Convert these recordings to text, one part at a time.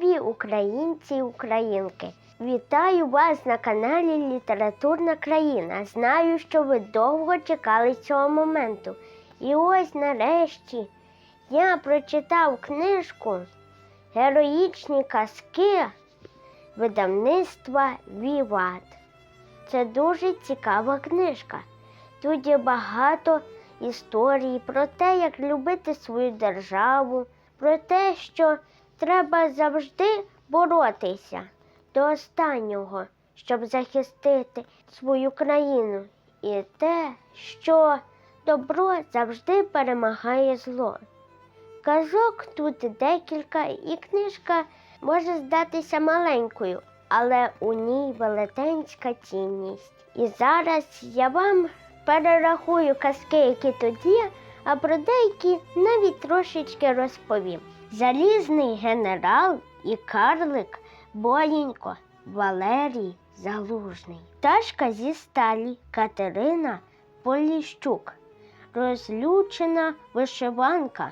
Любі українці і українки, вітаю вас на каналі Літературна країна. Знаю, що ви довго чекали цього моменту. І ось нарешті я прочитав книжку Героїчні казки видавництва Віват. Це дуже цікава книжка. Тут є багато історій про те, як любити свою державу, про те, що треба завжди боротися до останнього, щоб захистити свою країну, і те, що добро завжди перемагає зло. Казок тут декілька, і книжка може здатися маленькою, але у ній велетенська цінність. І зараз я вам перерахую казки, які є, а про деякі навіть трошечки розповім. Залізний генерал і карлик Боєнько Валерій Залужний. Пташка зі сталі Катерина Поліщук. Розлючена вишиванка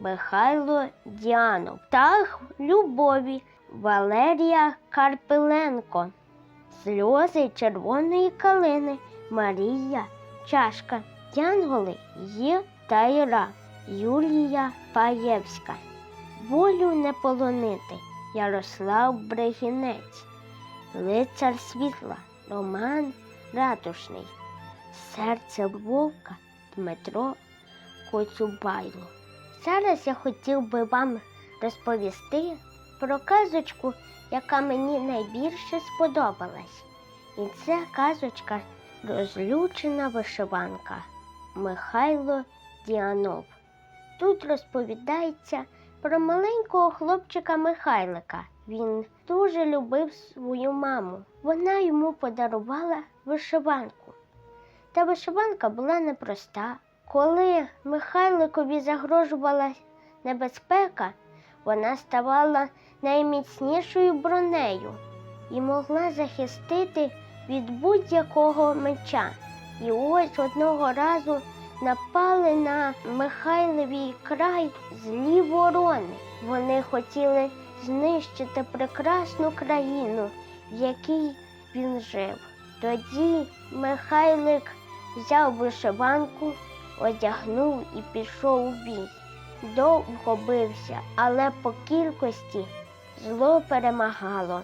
Михайло Діанов. Птах любові Валерія Карпиленко. Сльози червоної калини Марія Чашка. Янголи є Тайра Юлія Паєвська. Волю не полонити Ярослав Брегінець. Лицар світла Роман Ратушний. Серце вовка Дмитро Коцюбайло. Зараз я хотів би вам розповісти про казочку, яка мені найбільше сподобалась. І це казочка Розлючена вишиванка Михайло Діанов. Тут розповідається про маленького хлопчика Михайлика. Він дуже любив свою маму. Вона йому подарувала вишиванку. Та вишиванка була непроста. Коли Михайликові загрожувала небезпека, вона ставала найміцнішою бронею і могла захистити від будь-якого меча. І ось одного разу напали на Михайловій край злі ворони. Вони хотіли знищити прекрасну країну, в якій він жив. Тоді Михайлик взяв вишиванку, одягнув і пішов у бій. Довго бився, але по кількості зло перемагало.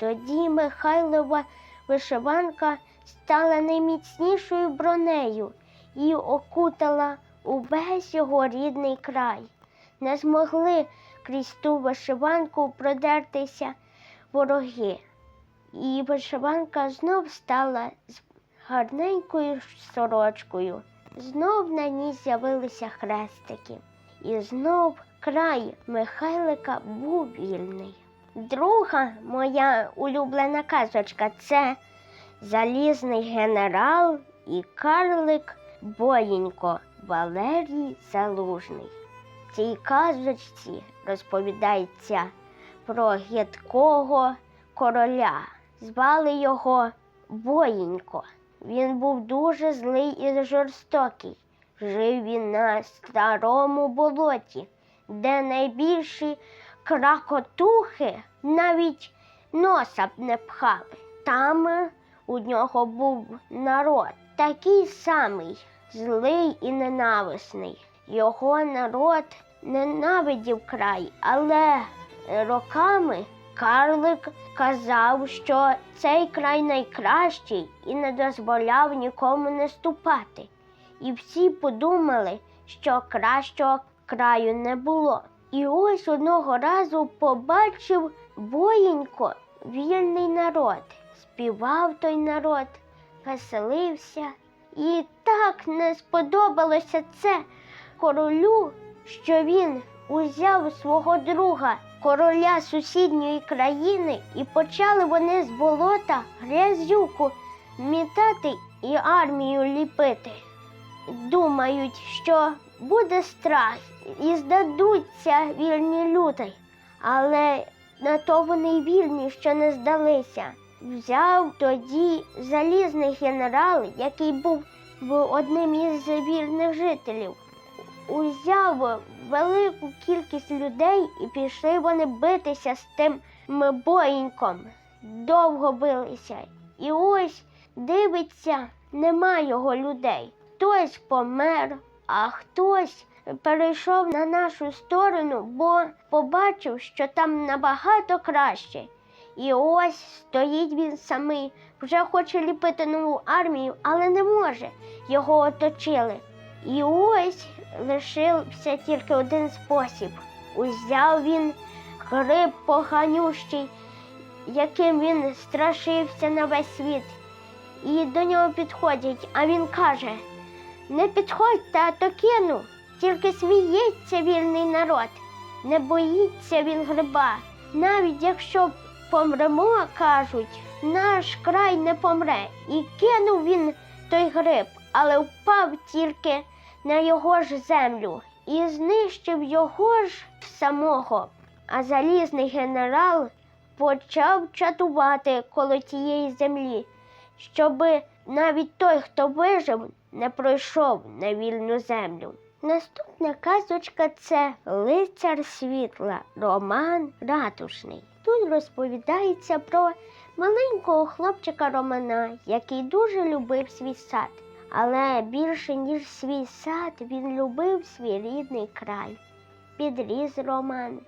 Тоді Михайлова вишиванка стала найміцнішою бронею і окутала увесь його рідний край. Не змогли крізь ту вишиванку продертися вороги. І вишиванка знов стала з гарненькою сорочкою. Знов на ній з'явилися хрестики. І знов край Михайлика був вільний. Друга моя улюблена казочка це Залізний генерал і карлик Боєнько Валерій Залужний. В цій казочці розповідається про гидкого короля. Звали його Боєнько. Він був дуже злий і жорстокий. Жив він на старому болоті, де найбільші кракотухи навіть носа б не пхали. Там у нього був народ такий самий злий і ненависний. Його народ ненавидів край, але роками карлик казав, що цей край найкращий і не дозволяв нікому не ступати. І всі подумали, що кращого краю не було. І ось одного разу побачив воїнько вільний народ. Співав той народ, веселився. І так не сподобалося це королю, що він узяв свого друга, короля сусідньої країни, і почали вони з болота грязюку мітати і армію ліпити. Думають, що буде страх і здадуться вільні люди, але на то вони вільні, що не здалися. Взяв тоді залізний генерал, який був одним із вільних жителів, узяв велику кількість людей і пішли вони битися з тим боїньком. Довго билися. І ось дивиться, нема його людей. Хтось помер, а хтось перейшов на нашу сторону, бо побачив, що там набагато краще. І ось стоїть він самий, вже хоче ліпити нову армію, але не може. Його оточили. І ось лишився тільки один спосіб. Узяв він гриб поганющий, яким він страшився на весь світ. І до нього підходять, а він каже: не підходьте, а то кину, тільки сміється вільний народ, не боїться він гриба. Навіть якщо помремо, кажуть, наш край не помре. І кинув він той гриб, але впав тільки на його ж землю і знищив його ж самого. А залізний генерал почав чатувати коло тієї землі, щоби навіть той, хто вижив, не пройшов на вільну землю. Наступна казочка це Лицар світла, роман ратушний. Тут розповідається про маленького хлопчика Романа, який дуже любив свій сад. Але більше, ніж свій сад, він любив свій рідний край. Підріс Роман.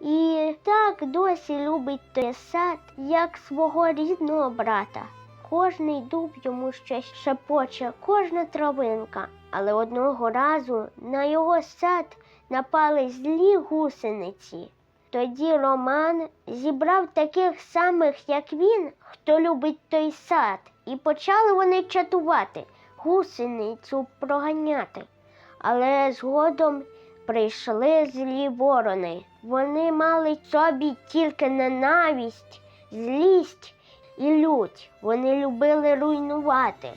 І так досі любить той сад, як свого рідного брата. Кожний дуб йому щось шепоче, кожна травинка. Але одного разу на його сад напали злі гусениці. Тоді Роман зібрав таких самих, як він, хто любить той сад, і почали вони чатувати, гусеницю проганяти. Але згодом прийшли злі ворони. Вони мали собі тільки ненависть, злість і лють. Вони любили руйнувати.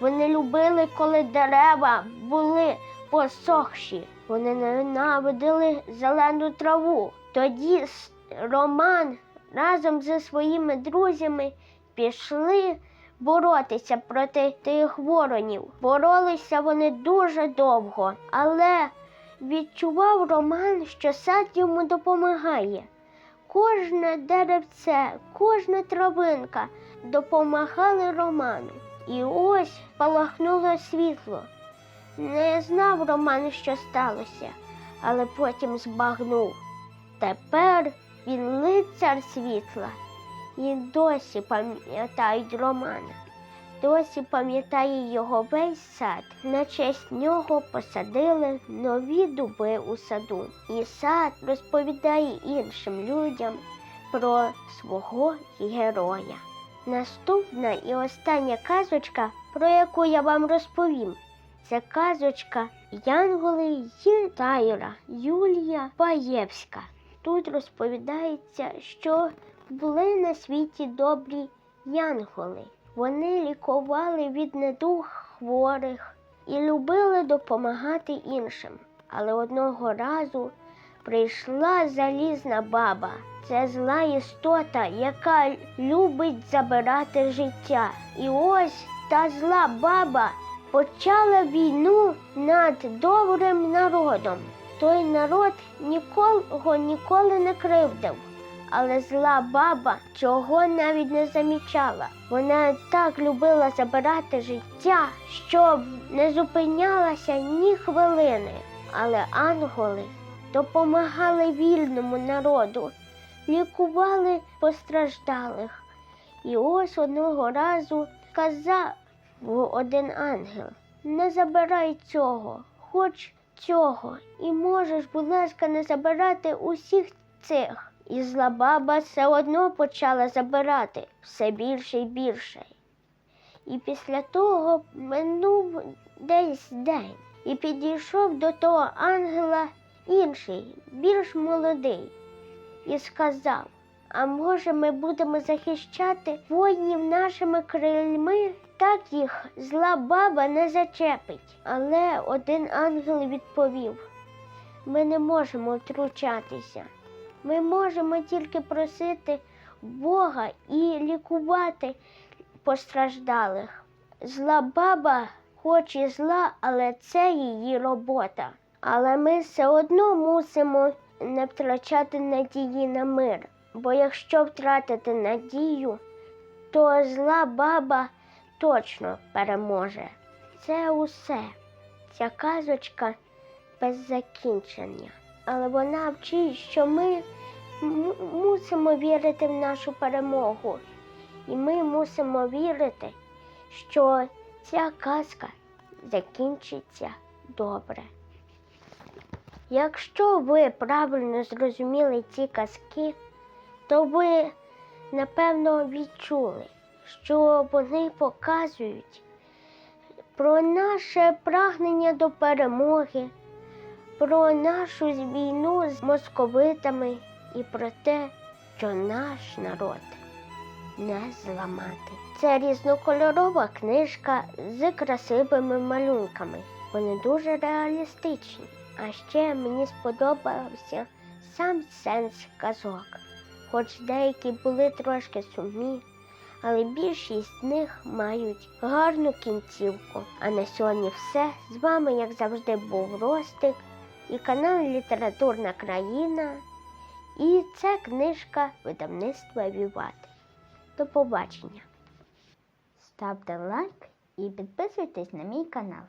Вони любили, коли дерева були посохші. Вони ненавидили зелену траву. Тоді Роман разом зі своїми друзями пішли боротися проти тих воронів. Боролися вони дуже довго, але відчував Роман, що сад йому допомагає. Кожне деревце, кожна травинка допомагали Роману. І ось палахнуло світло. Не знав Роман, що сталося, але потім збагнув. Тепер він лицар світла і досі пам'ятають Романа. Досі пам'ятає його весь сад. На честь нього посадили нові дуби у саду. І сад розповідає іншим людям про свого героя. Наступна і остання казочка, про яку я вам розповім, це казочка Янголи Тайра Юлія Паєвська. Тут розповідається, що були на світі добрі янголи. Вони лікували від недуг хворих і любили допомагати іншим. Але одного разу прийшла залізна баба. Це зла істота, яка любить забирати життя. І ось та зла баба почала війну над добрим народом. Той народ нікого ніколи не кривдив. Але зла баба цього навіть не замічала. Вона так любила забирати життя, що не зупинялася ні хвилини. Але анголи допомагали вільному народу, лікували постраждалих. І ось одного разу сказав один ангел: не забирай цього, хоч цього, і можеш, будь ласка, не забирати усіх цих. І зла баба все одно почала забирати все більше і більше. І після того минув десь день і підійшов до того ангела інший, більш молодий, і сказав: А може, ми будемо захищати воїнів нашими крильми, так їх зла баба не зачепить. Але один ангел відповів: ми не можемо втручатися. Ми можемо тільки просити Бога і лікувати постраждалих. Зла баба хоч і зла, але це її робота. Але ми все одно мусимо не втрачати надії на мир. Бо якщо втратити надію, то зла баба точно переможе. Це усе. Ця казочка без закінчення. Але вона вчить, що ми мусимо вірити в нашу перемогу. І ми мусимо вірити, що ця казка закінчиться добре. Якщо ви правильно зрозуміли ці казки, то ви напевно відчули, що вони показують про наше прагнення до перемоги, про нашу війну з московитами і про те, що наш народ не зламати. Це різнокольорова книжка з красивими малюнками. Вони дуже реалістичні. А ще мені сподобався сам сенс казок. Хоч деякі були трошки сумні, але більшість з них мають гарну кінцівку. А на сьогодні все. З вами, як завжди, був Ростик і канал Літературна країна. І це книжка видавництва Віват. До побачення. Ставте лайк і підписуйтесь на мій канал.